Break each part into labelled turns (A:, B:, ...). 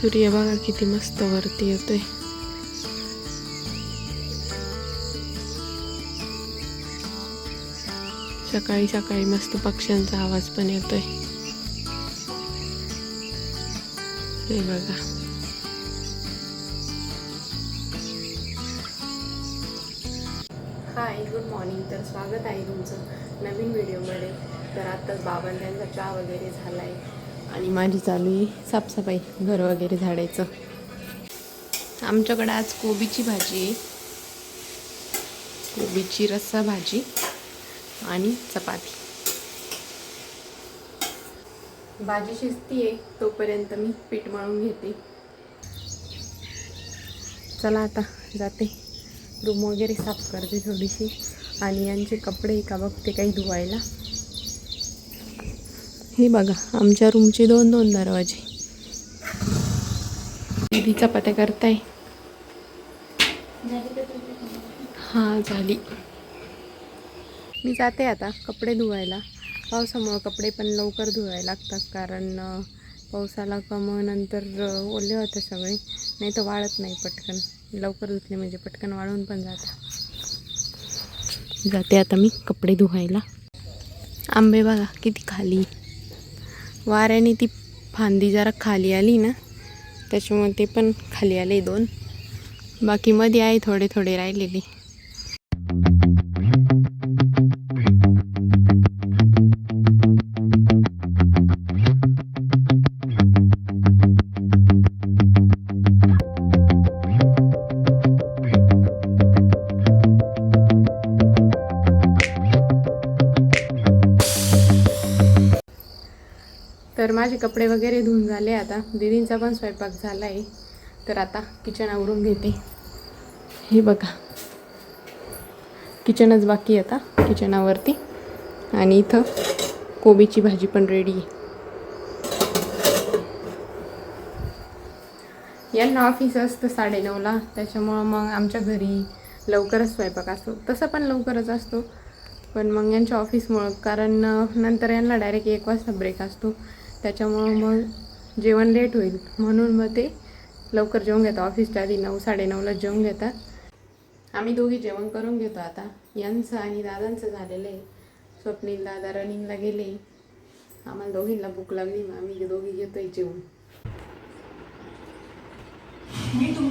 A: सूर्य बघा किती मस्त वरती येतोय. सकाळी सकाळी मस्त पक्ष्यांचा आवाज पण येतोय. हे बघा. हाय गुड मॉर्निंग तर स्वागत आहे तुमचं नवीन व्हिडिओमध्ये तर आत्ताच बाबां त्यांचा चहा वगैरे झाला आहे आणि माझी चालू आहे साफसफाई घर वगैरे झाडायचं. आमच्याकडे आज कोबीची भाजी आहे. कोबीची रस्सा भाजी आणि चपाती. भाजी शिजती आहे तोपर्यंत मी पीठ मळून घेते. चला आता जाते. रूम वगैरे साफ करते थोडीशी. आणि यांचे कपडे का बघते काही धुवायला. हे बघा आमच्या रूमचे दोन दोन दरवाजे. दीदी चपात्या करताय? हां झाली. मी जाते आता कपडे धुवायला. पावसामुळं कपडे पण लवकर धुवायला लागतात कारण पावसाला कमं नंतर ओले होते सगळे. नाही तर वाळत नाही पटकन. लवकर धुतले म्हणजे पटकन वाळून पण जातात जाते आता मी कपडे धुवायला. आंबे बघा किती खाली. वाऱ्याने ती फांदी जरा खाली आली ना त्याच्यामुळे ते पण खाली आले दोन. बाकी मध्ये आहे थोडे थोडे राहिलेले. तर माझे कपडे वगैरे धुवून झाले आता. दीदींचा पण स्वयंपाक झाला आहे तर आता किचन आवरून घेते. हे बघा. किचनच बाकी आता किचनावरती आणि इथं कोबीची भाजी पण रेडी आहे. यांना ऑफिस असतं साडेनऊला त्याच्यामुळं मग आमच्या घरी लवकरच स्वयंपाक असतो. तसं पण लवकरच असतो. पण मग यांच्या ऑफिसमुळं कारण नंतर यांना डायरेक्ट एक वाजता ब्रेक असतो. त्याच्यामुळं मग जेवण लेट होईल. म्हणून मग ते लवकर जेवून घेतात. ऑफिसच्या आधी नऊ साडेनऊला जेवून घेतात. आम्ही दोघी जेवण करून घेतो आता. यांचं आणि दादांचं झालेलं आहे. स्वप्नील दादा रनिंगला गेले. आम्हाला दोघींना भूक लागली. मग आम्ही दोघी घेतोय जेवण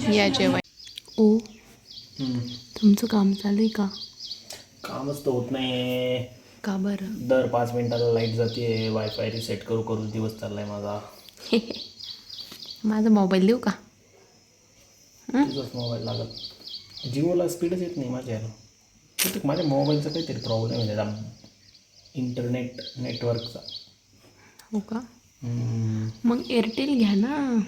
A: या जेवण ओ तुमचं काम चालू आहे का?
B: कामच तर होत नाही
A: का बरं?
B: दर पाच मिनिटाला लाइट जाते वायफाय रिसेट करू करू दिवस चाललाय माझा.
A: माझा मोबाईल देऊ का?
B: तुझाच मोबाईल लागत जिओला स्पीडच येत नाही माझ्या याला. माझ्या मोबाईलचा काहीतरी प्रॉब्लेम आहे त्याचा इंटरनेट नेटवर्कचा
A: हो का? मग एअरटेल घ्या ना.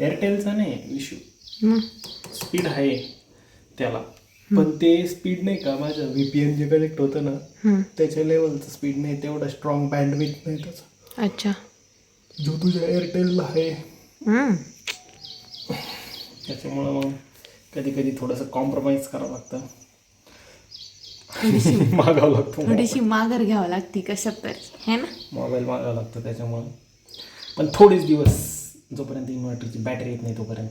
B: एअरटेलचा नाही इश्यू स्पीड आहे त्याला. पण ते स्पीड नाही का? माझं व्ही पी एन जे कनेक्ट होतं ना. त्याच्या लेवलचं स्पीड नाही तेवढा स्ट्रॉंग बँडविथ नाही त्याचा.
A: अच्छा.
B: जो तुझ्या एअरटेलला आहे. त्याच्यामुळं मग कधी कधी थोडंसं कॉम्प्रोमाइज करावं लागतं.
A: थोडीशी
B: मागावं लागतं
A: थोडीशी माघार घ्यावं लागते कशात तरी है ना?
B: मोबाईल मागावं लागतं त्याच्यामुळं. पण थोडेच दिवस जोपर्यंत इन्व्हर्टरची बॅटरी येत नाही तोपर्यंत.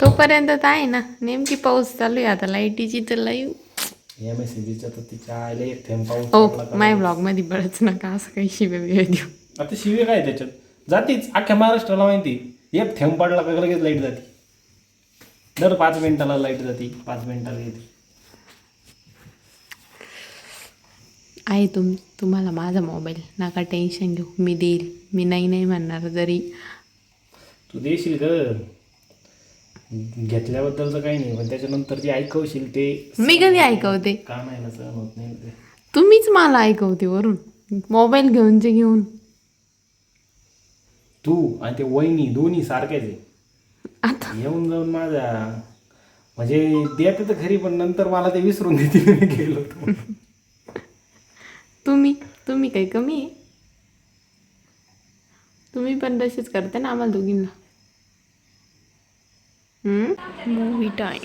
A: तोपर्यंत तर आहे ना नेमकी पाऊस चालू आहे आता लाईटीची तर
B: पडला का
A: माय ब्लॉगमध्ये बरंच नका असं काही शिवे देऊ.
B: आता शिवे काय त्याच्यात? जातीच अख्ख्या महाराष्ट्राला माहिती. एक थेंब पडला का लगेच लाइट जाते. दर पाच मिनिटाला लाइट जाते पाच मिनिटाला येते.
A: आहे तुम तुम्हाला माझा मोबाईल नका टेन्शन घेऊ. मी देईल. मी नाही नाही म्हणणार जरी.
B: तू देशील ग. घेतल्याबद्दलचं काही नाही पण त्याच्यानंतर जे ऐकवशील ते
A: मी कधी ऐकवते?
B: का नाही ना सहन होत नाही ते.
A: तुम्हीच मला ऐकवते वरून. मोबाईल घेऊन जे घेऊन.
B: तू आणि ते वहिनी दोन्ही सारखेच आहे.
A: आता.
B: येऊन जाऊन माझ्या म्हणजे देते तर खरी पण नंतर मला ते विसरून देते मी गेलो
A: तुम्ही तुम्ही काही कमी आहे? तुम्ही पण तसेच करता ना आम्हाला दोघींना. मूवी टाईम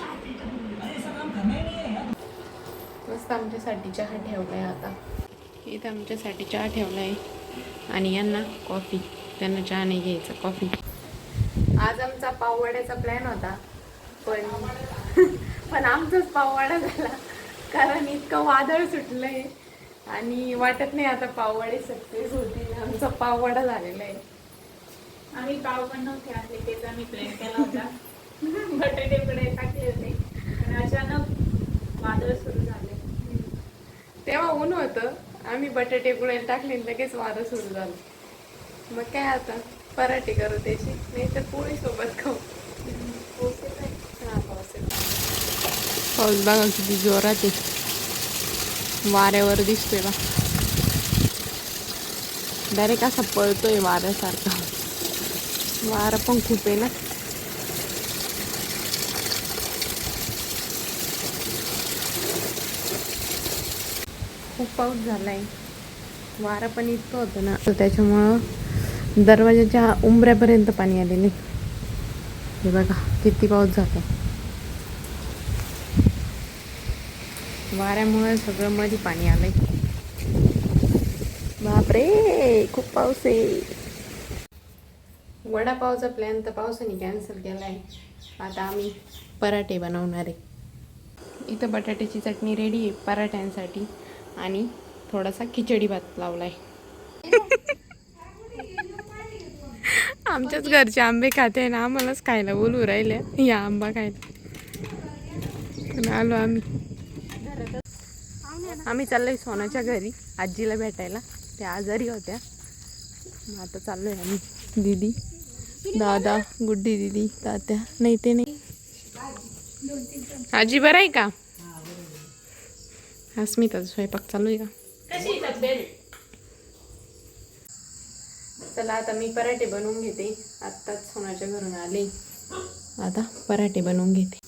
A: मस्त आमच्यासाठी चहा ठेवलाय आता. इथं आमच्यासाठी चहा ठेवलाय. आणि यांना कॉफी त्यांना चहा नाही घ्यायचा कॉफी आज आमचा पाववाड्याचा प्लॅन होता. पण पण आमचाच पाववाडा झाला. कारण इतकं वादळ सुटलंय. आणि वाटत नाही आता पाववाडे सक्सेस होतील. आमचा पाववाडा झालेला आहे.
C: आम्ही पाव पण नव्हते आणले तेच आम्ही प्लॅन केला होता. बटाटे पुढे टाकले होते. अचानक वादळ सुरू झाले.
A: तेव्हा ऊन होतं. आम्ही बटाटे पुढे टाकले लगेच वारं सुरू झालं. मग काय आता? पराठे करू त्याची. नाही तर पोळी सोबत खाऊ. पाऊस बघा किती जोरात आहे. वाऱ्यावर दिसतोय बा डायरेक्ट असा पळतोय वाऱ्यासारखा. वारं पण खूप आहे ना. खूप पाऊस झालाय. वारं पण इतकं होतं ना तर त्याच्यामुळं दरवाजाच्या उंबऱ्यापर्यंत पाणी आलेले हे बघा किती पाऊस झाला वाऱ्यामुळे सगळं मध्ये पाणी आलंय. बापरे खूप पाऊस आहे. वडापावचा प्लॅन तर पावसाने कॅन्सल केलाय. आता आम्ही पराठे बनवणार आहे. इथं बटाट्याची चटणी रेडी आहे पराठ्यांसाठी. आणि थोडासा खिचडी भात लावलाय. आमच्याच घरचे आंबे खाते ना आम्हालाच खायला बोलू राहिले. या आंबा खायला. पण आलो आम्ही. आम्ही चाललोय सोनाच्या घरी आजीला भेटायला. त्या आजारी होत्या. मग आता चाललोय आम्ही. दीदी दादा गुड्डी दीदी तात्या. नाही ते नाही. आजी बरं आहे का? अस्मिताचा स्वयंपाक चालू आहे का चला आता मी पराठे बनवून घेते आत्ताच सोनाच्या घरून आले आता पराठे बनवून घेते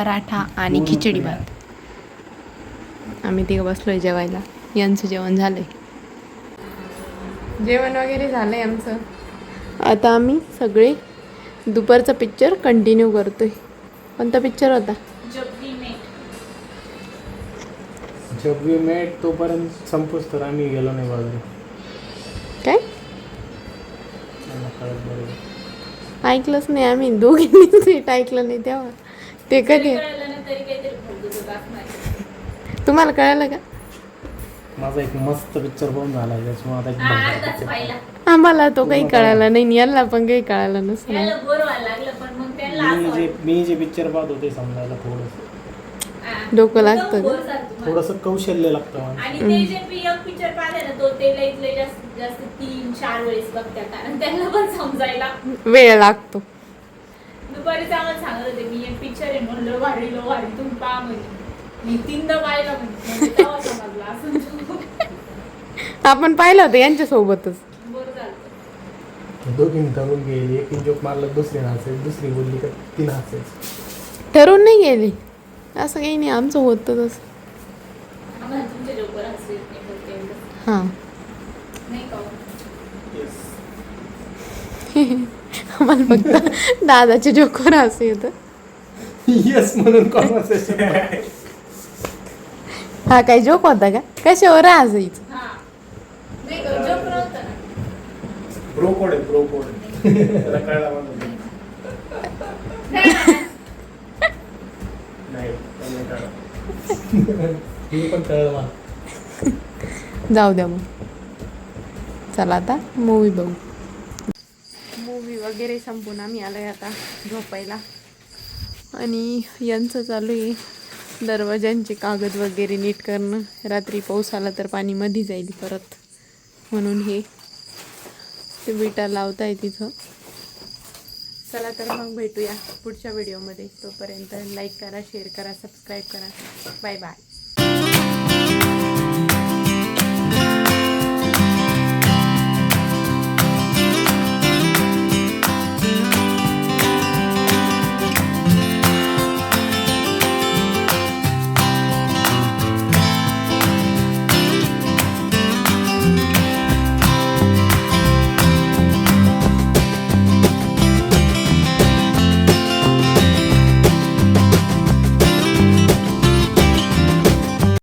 A: पराठा आणि खिचडी भात. आम्ही तिघं बसलोय जेवायला. यांचं जेवण झालंय. जेवण वगैरे झालंय आमचं. आता आम्ही सगळे दुपारचा पिक्चर कंटिन्यू करतोय. कोणता पिक्चर होता?
C: जब वी मेट.
B: तोपर्यंत संपूस तर आम्ही गेलो नाही बाजूला.
A: काय? ऐकलंच नाही आम्ही. दोघींनीच नीट ऐकलं नाही तेव्हा. ते कधी?
C: होत
A: तुम्हाला कळलं का?
B: माझा एक मस्त पिक्चर बघून झाला आता एक
C: हा,
A: आम्हाला तो काही कळाला नाही यांना पण काही कळालं नसलं.
C: त्याला बोर व्हायला लागलं पण मग त्यांना असं
B: मी जे मी जे पिक्चर पाहतो ते समजायला थोडंसं
C: हा,
A: डोकं लागतं.
B: थोडंसं कौशल्य लागतं मला.
C: आणि ते जे पियक पिक्चर पाहिले ना तो ते लईत लई जास्त जास्त तीन चार वेळेस बघतात. कारण त्यांना पण समजायला
A: वेळ लागतो.
C: दुपारी आम्हाला सांगत होते मी एक पिक्चर आहे म्हणलं वारी लो वारी तुम्ही पहा म्हणजे मी तीनदा पाहिलं म्हणजे तेव्हा समजलं असं.
A: आपण पाहिलं होतं यांच्या सोबतच
C: बोर झालं.
B: दोघींनी ठरवून गेली एक जोक मारलं दुसरी नाचेल दुसरी बोलली का ती नाचेल
A: ठरवून नाही गेले. असं काही नाही आमचं होतं तसं
C: आम्हाला तुमच्या जोकर.
A: हां
C: नाही का हो?
A: आम्हाला फक्त दादाच्या जोकर असं येतं.
B: येस म्हणून कॉन्व्हर्सेशन
A: हा काय जोक होता का? कशावर हसायचं
C: हा. नाही का जोक नव्हता ना.
B: प्रो कोड आहे प्रो कोड त्याला कळला म्हणून नाही त्याला नाही कळलं. मी पण कळलं मला.
A: जाऊ द्या मग. चला आता मूवी बघू. वगैरे संपून आम्ही आलो आहे आता झोपायला. आणि यांचं चालू आहे दरवाज्यांचे कागद वगैरे नीट करणं. रात्री पाऊस आला तर पाणी मध्ये जाईल परत. म्हणून हे ते विटा लावताय तिथं. चला तर मग भेटूया पुढच्या व्हिडिओमध्ये. तोपर्यंत लाईक करा शेअर करा सबस्क्राईब करा. Bye bye